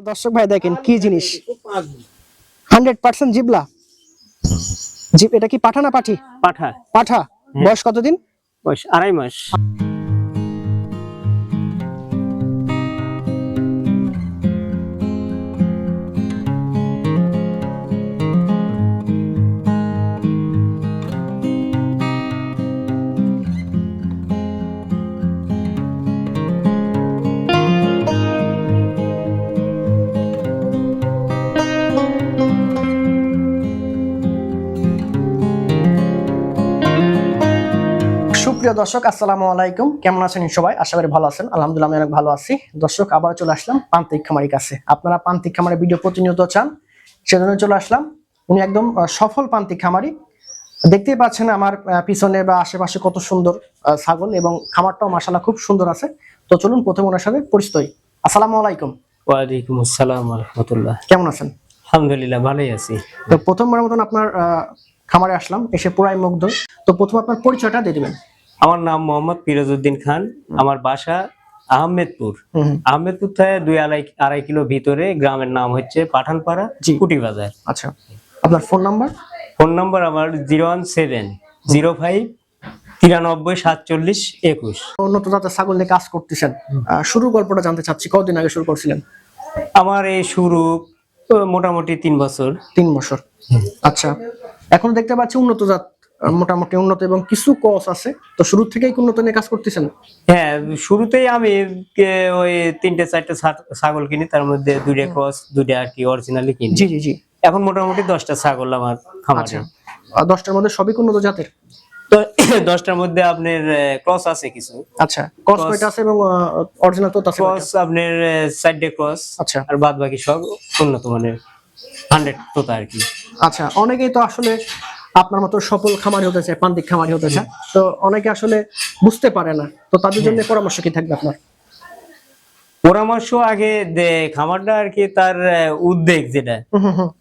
দর্শক ভাই দেখেন কি জিনিস? Hundred percent জিবলা। জিপ এটা কি পাঠা না পাঠি? পাঠা। পাঠা। বয়স কতদিন? বয়স আড়াই মাস। সুপ্রিয় দর্শক আসসালামু আলাইকুম। কেমন আছেন সবাই? আশা করি ভালো আছেন। আলহামদুলিল্লাহ আমি অনেক ভালো আছি। দর্শক আবার চলে আসলাম প্রান্তিক খামারির কাছে। আপনারা প্রান্তিক খামারের ভিডিও প্রতিনিয়ত চান সেজন্য চলে আসলাম। উনি একদম সফল প্রান্তিক খামারি। দেখতেই পাচ্ছেন আমার পিছনে বা আশেপাশে কত সুন্দর ছাগল এবং খামারটাও মাসাল্লাহ খুব সুন্দর আছে। তো চলুন প্রথম ওনার সাথে পরিচিত হই আসসালামু আলাইকুম। ওয়ালাইকুম আসসালাম রহমতুল্লাহ কেমন আছেন? আলহামদুলিল্লাহ ভালোই আছি। তো প্রথমবার মতন আপনার আহ, খামারে আসলাম এসে পুরাই মুগ্ধ। তো প্রথম আপনার পরিচয়টা দিয়ে দিবেন। আমার নাম মোহাম্মদ পিরোজউদ্দিন খান। আমার বাসা আহমেদপুর। হুম হুম, আহমেদপুর থেকে দুই আড়াই আড়াই কিলো ভিতরে গ্রামের নাম হচ্ছে পাঠানপাড়া। কুটি বাজার। আচ্ছা। আপনার ফোন নাম্বার? ফোন নাম্বার আমার zero one seven zero five তিরানব্বই সাতচল্লিশ একুশ। উন্নত জাতের ছাগল নিয়ে কাজ করতেছেন। শুরু গল্পটা জানতে চাচ্ছি কতদিন আগে শুরু করছিলেন? আমার এই শুরু মোটামুটি তিন বছর। তিন বছর। আচ্ছা। এখন দেখতে পাচ্ছি উন্নত জাত মোটামুটি উন্নত এবং কিছু কস আছে। তো শুরু থেকেই উন্নত নিয়ে কাজ করতেছেন? হ্যাঁ শুরুতেই আমি ওই তিনটে চারটে ছাগল কিনি তার মধ্যে দুইটা ক্রস দুইটা আর কি অরিজিনালি কিনি। জি জি জি। এখন মোটামুটি দশটা ছাগল আমার খামারে। আচ্ছা। দশটার মধ্যে সবই উন্নত জাতের? তো দশটার মধ্যে আপনার ক্রস আছে কিছু। আচ্ছা। Cross। কয়টা আছে এবং অরিজিনাল তো আছে ক্রস আপনার সাইডে ক্রস আচ্ছা। আর বাদ বাকি সব উন্নত মানের। হান্ড্রেড তোতা আর কি। আচ্ছা অনেকেই তো আসলে আপনার মতো সফল খামারি হতে চায় প্রান্তিক খামারি হতে চায়। তো অনেকে আসলে বুঝতে পারে না। তো তাদের জন্য পরামর্শ কি থাকবে আপনার? পরামর্শ আগে খামারটা আর কি তার উদ্বেগ যেটা।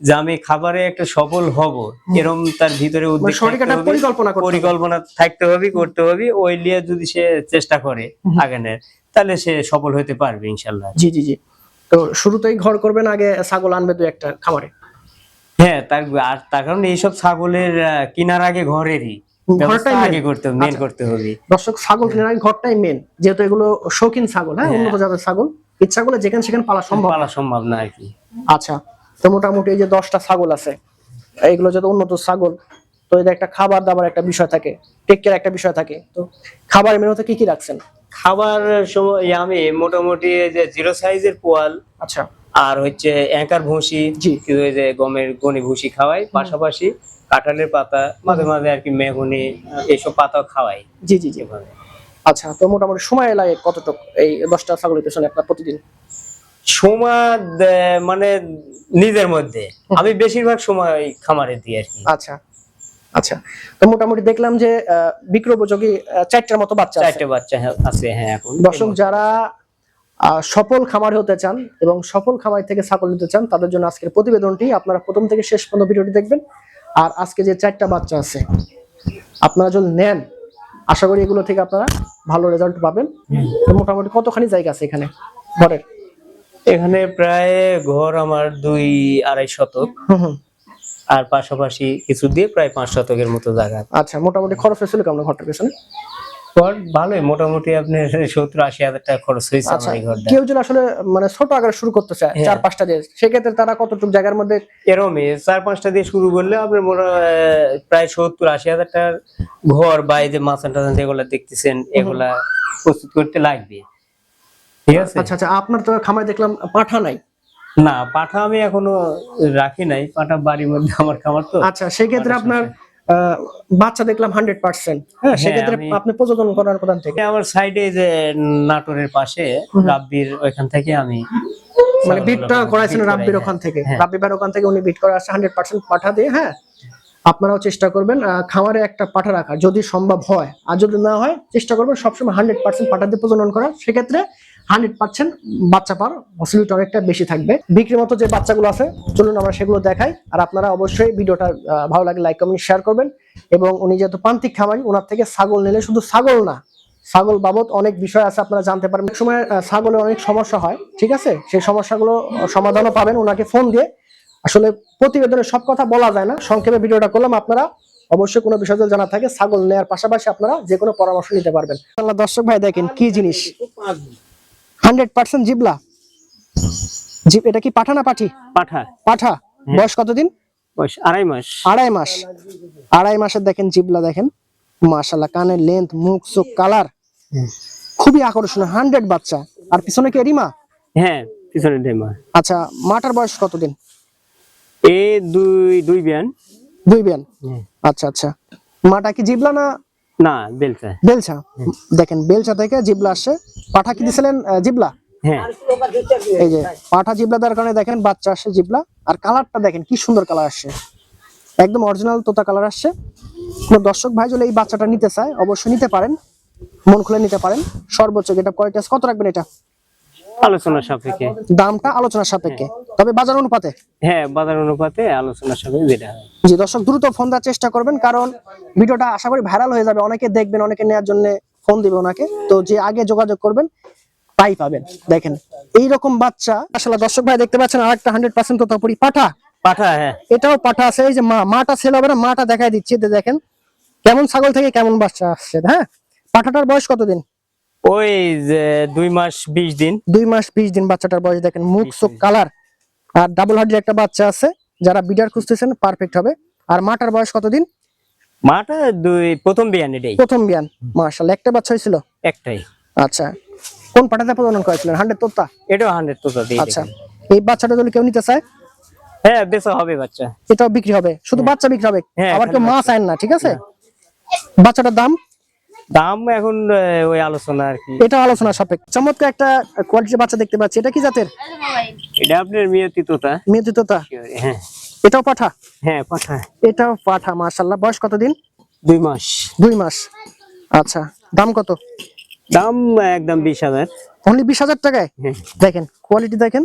যে আমি খাবারে একটা সফল হব। এরম তার ভিতরে উদ্বেগ মানে পরিকল্পনা পরিকল্পনা থাকতে হবে করতে হবে। ওই নিয়ে যদি সে চেষ্টা করে আগানের তাহলে সে সফল হতে পারবে ইনশাল্লাহ। জি জি জি। তো শুরুতেই ঘর করবেন আগে ছাগল আনবে দু একটা খামারে। হ্যাঁ তার আর তার কারণে এইসব ছাগলের আহ, কেনার আগে ঘরেরই ঘরটাই আগে করতে হবে মেন আচ্ছা। করতে হবে। দর্শক ছাগল কেনার আগে ঘরটাই মেন যেহেতু এগুলো শৌখিন ছাগল হ্যাঁ হ্যাঁ। উন্নত জাতের ছাগল ইচ্ছা করলে যেখানে সেখানে পালা সম্ভব। পালা সম্ভব না আর কি। আচ্ছা তো মোটামুটি এই যে দশটা ছাগল আছে এইগুলো যত উন্নত ছাগল তো এদের একটা খাবার দাবার একটা বিষয় থাকে টেক কেয়ার একটা বিষয় থাকে তো খাবার মেনুতে কি কি রাখছেন? খাবার সময় আমি মোটামুটি যে জিরো সাইজের পোয়াল আচ্ছা। আর হচ্ছে অ্যাঙ্কার ভুসি যে গমের গনি ভুসি খাওয়াই পাশাপাশি কাঁঠালের পাতা মাঝে মাঝে আর কি মেহগুনি এইসব পাতা খাওয়াই। জি জি জি। আচ্ছা তো মোটামুটি সময় লাগে কতটুকু এই দশটা ছাগলের পেছনে আপনার প্রতিদিন? সময় মানে নিজের মধ্যে। আমি বেশিরভাগ সময় খামারে দিই আর কি। আচ্ছা আচ্ছা। তো মোটামুটি দেখলাম যে আহ, বিক্রয়োপযোগী চারটার মতো বাচ্চা চারটে বাচ্চা আছে হ্যাঁ এখন দর্শক যারা সফল খামারি হতে চান এবং সফল খামারি থেকে ছাগল নিতে চান তাদের জন্য আজকের প্রতিবেদনটি আপনারা প্রথম থেকে শেষ পর্যন্ত ভিডিওটি দেখবেন। আর আজকে যে চারটা বাচ্চা আছে আপনারা যদি নেন আশা করি এগুলো থেকে আপনারা ভালো রেজাল্ট পাবেন। মোটামুটি কতখানি জায়গা আছে এখানে ঘরের? এখানে প্রায় ঘর আমার দুই আড়াই শতক। আর পাশাপাশি কিছু দিয়ে প্রায় পাঁচ শতকের মতো জায়গা আচ্ছা মোটামুটি খরচ হয়েছিল কেমন ঘরটার পেছনে? ঘর ভালোই। মোটামুটি আপনার সত্তর আশি হাজার টাকা খরচ হয়েছে আচ্ছা আমার এই ঘরটা। কেউ যদি আসলে মানে ছোট আকারে শুরু করতে চায় হ্যাঁ। চার পাঁচটা দিয়ে সেক্ষেত্রে তারা কতটুকু জায়গার মধ্যে এরমই চার পাঁচটা দিয়ে শুরু করলে আপনার মোটা আহ, প্রায় সত্তর আশি হাজার টাকার ঘর বা এই যে মাছান টাছান যেগুলা দেখতেছেন এগুলা প্রস্তুত করতে লাগবে। ঠিক আছে? আচ্ছা আচ্ছা আপনার তো খামারে দেখলাম পাঠা নাই। না পাঠা আমি এখনও রাখি নাই। পাঠা বাড়ির মধ্যে আমার খামার তো। আচ্ছা সেক্ষেত্রে আপনার বাচ্চা দেখলাম হান্ড্রেড পার্সেন্ট হ্যাঁ সেক্ষেত্রে আপনি প্রযোজন করার প্রধান থেকে। আমার সাইডে যে নাটোরের পাশে রাব্বির ওইখান থেকে আমি মানে বিটটা করাইছেন রাব্বির হ্যাঁ। ওখান থেকে। হ্যাঁ। রাব্বি ভাইয়ের ওখান থেকে উনি বিট করে আসছে হান্ড্রেড পার্সেন্ট পাঠা দিয়ে হ্যাঁ। আপনারাও চেষ্টা করবেন খামারে একটা পাঠা রাখা যদি সম্ভব হয়। আর যদি না হয় চেষ্টা করবেন সবসময় হান্ড্রেড পার্সেন্ট পাঠা দিয়ে প্রজনন করা সেক্ষেত্রে হান্ড্রেড পার্সেন্ট বাচ্চা পাওয়ার পসিবিলিটি অনেকটা বেশি থাকবে। বিক্রির মতো যে বাচ্চাগুলো আছে, চলুন আমরা সেগুলো দেখাই। আর আপনারা অবশ্যই ভিডিওটা ভালো লাগে লাইক কমেন্ট শেয়ার করবেন। এবং উনি যেহেতু প্রান্তিক খামারি, ওনার থেকে ছাগল নিলে শুধু ছাগল না, ছাগল বাবদ অনেক বিষয় আছে, আপনারা জানতে পারবেন। অনেক সময় ছাগলের অনেক সমস্যা হয়, ঠিক আছে? সেই সমস্যাগুলো সমাধানও পাবেন, ওনাকে ফোন দিয়ে। আসলে প্রতিবেদনে সব কথা বলা যায় না, সংক্ষেপে ভিডিওটা করলাম। আপনারা অবশ্যই কোনো বিষয় যদি জানা থাকে, ছাগল নেওয়ার পাশাপাশি আপনারা যে কোনো পরামর্শ নিতে পারবেন। দর্শক ভাই দেখেন কি জিনিস। Hundred percent জিবলা। জিপ এটা কি পাঠা না পাঠি? পাঠা। পাঠা। বয়স কতদিন? বয়স আড়াই মাস। আড়াই মাস। আড়াই মাসের দেখেন জিবলা দেখেন। মাশাল্লাহ কানের লেন্থ মুখ চোখ কালার খুবই আকর্ষণীয় হান্ড্রেড বাচ্চা। আর পিছনে কি রিমা? হ্যাঁ পিছনে ডেমা আচ্ছা মাটার বয়স কতদিন? এ দুই দুই বিয়ান। দুই বিয়ান। আচ্ছা আচ্ছা। মাটা কি জিবলা না না বেলচা। বেলচা? দেখেন বেলচা থেকে জিবলা আসছে। পাঠা কি দিছিলেন জিবলা? হ্যাঁ। এই যে পাঠা জিবলা দেওয়ার কারণে দেখেন বাচ্চা আসছে জিবলা। আর কালারটা দেখেন কি সুন্দর কালার আসছে। একদম অরিজিনাল তোতা কালার আসছে। কোনো দর্শক ভাই যদি এই বাচ্চাটা নিতে চায় অবশ্যই নিতে পারেন। মন খুলে নিতে পারেন। সর্বোচ্চ এটা কোয়ালিটি কত রাখবেন এটা? আলোচনা সাপেক্ষে। দামটা আলোচনার সাপেক্ষে। তবে বাজার অনুপাতে? হ্যাঁ বাজার অনুপাতে আলোচনা সাপেক্ষে যেটা হয়। জি দর্শক দ্রুত ফোন দেওয়ার চেষ্টা করবেন কারণ ভিডিওটা আশা করি ভাইরাল হয়ে যাবে। অনেকে দেখবেন অনেকে নেওয়ার জন্য ফোন দিবে ওনাকে। তো যে আগে যোগাযোগ করবেন তাই পাবেন। দেখেন এইরকম বাচ্চা আসলে দর্শক ভাই দেখতে পাচ্ছেন আরেকটা হান্ড্রেড পার্সেন্ট তোতাপুরি পাঠা। পাঠা হ্যাঁ। এটাও পাঠা আছে এই যে মা মাটা ছেল হবে না মাটা দেখাই দিচ্ছি দেখেন। কেমন ছাগল থেকে কেমন বাচ্চা আসছে হ্যাঁ? পাঠাটার বয়স কতদিন? ওই যে দুই মাস বিশ দিন। দুই মাস বিশ দিন বাচ্চাটার বয়স দেখেন মুখ চোখ কালার। আর ডাবল হার্ডের একটা বাচ্চা আছে যারা বিডার খুঁজতেছেন পারফেক্ট হবে। আর মাটার বয়স কতদিন? মাটা দুই প্রথম বিয়ান এটাই প্রথম বিয়ান মার্শাল একটা বাচ্চা হয়েছিল? একটাই। আচ্ছা কোন পাটাতে প্রজনন করেছিলেন? হান্ড্রেড তোতা? এটাও হান্ড্রেড তো দিয়ে আচ্ছা এই বাচ্চাটা যদি কেউ নিতে চায়? হ্যাঁ বেচা হবে বাচ্চা। এটাও বিক্রি হবে শুধু বাচ্চা বিক্রি হবে? হ্যাঁ, আবার কেউ মা চায় না ঠিক আছে? বাচ্চাটার দাম? দাম এখন ওই আলোচনা আর কি। এটা আলোচনা সাপেক্ষ। চমৎকার একটা কোয়ালিটির বাচ্চা দেখতে পাচ্ছি। এটা কি জাতের? এটা আপনার মিয়তি তোতা মেয়েদি তোতা হ্যাঁ। এটাও পাঠা? হ্যাঁ পাঠা। এটাও পাঠা মাশাল্লাহ বয়স কতদিন? দুই মাস। দুই মাস। আচ্ছা দাম কত? দাম একদম বিশ হাজার। অনলি বিশ হাজার টাকায়? হ্যাঁ। দেখেন কোয়ালিটি দেখেন।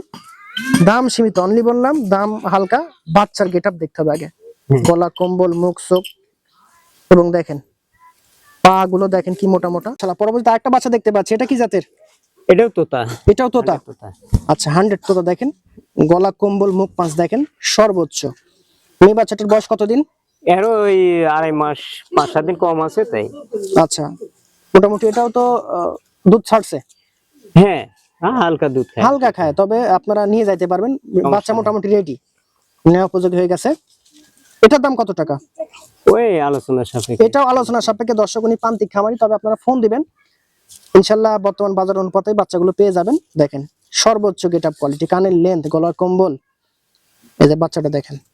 দাম সীমিত অনলি বললাম দাম হালকা। বাচ্চার গেট দেখতে হবে আগে। গলা কম্বল মুখ চোখ। এবং দেখেন পা গুলো দেখেন কি মোটা মোটা। শালা পরবর্তীতে আরেকটা বাচ্চা দেখতে পাচ্ছি এটা কি জাতের? এটাও তোতা। এটাও তোতা? তোতা। আচ্ছা হান্ড্রেড তোতা দেখেন। গলা কম্বল মুখ পাঁচ দেখেন সর্বোচ্চ। মেয়ে বাচ্চাটার বয়স কতদিন? এরও ওই আড়াই মাস পাঁচ সাত দিন কম আছে তাই। আচ্ছা মোটামুটি এটাও তো দুধ ছাড়ছে? হ্যাঁ হ্যাঁ, হালকা দুধ খায়। হালকা খায় তবে আপনারা নিয়ে যাইতে পারবেন। বাচ্চা মোটামুটি রেডি নেওয়া উপযোগী হয়ে গেছে। এটার দাম কত টাকা? ওই আলোচনা সাপেক্ষে। এটাও আলোচনা সাপেক্ষে দর্শক উনি প্রান্তিক খামারি তবে আপনারা ফোন দিবেন। ইনশাল্লাহ বর্তমান বাজার অনুপাতে বাচ্চাগুলো পেয়ে যাবেন। দেখেন সর্বোচ্চ গেট আপ কোয়ালিটি কানের লেন্থ গলার কম্বল। এই যে বাচ্চাটা দেখেন।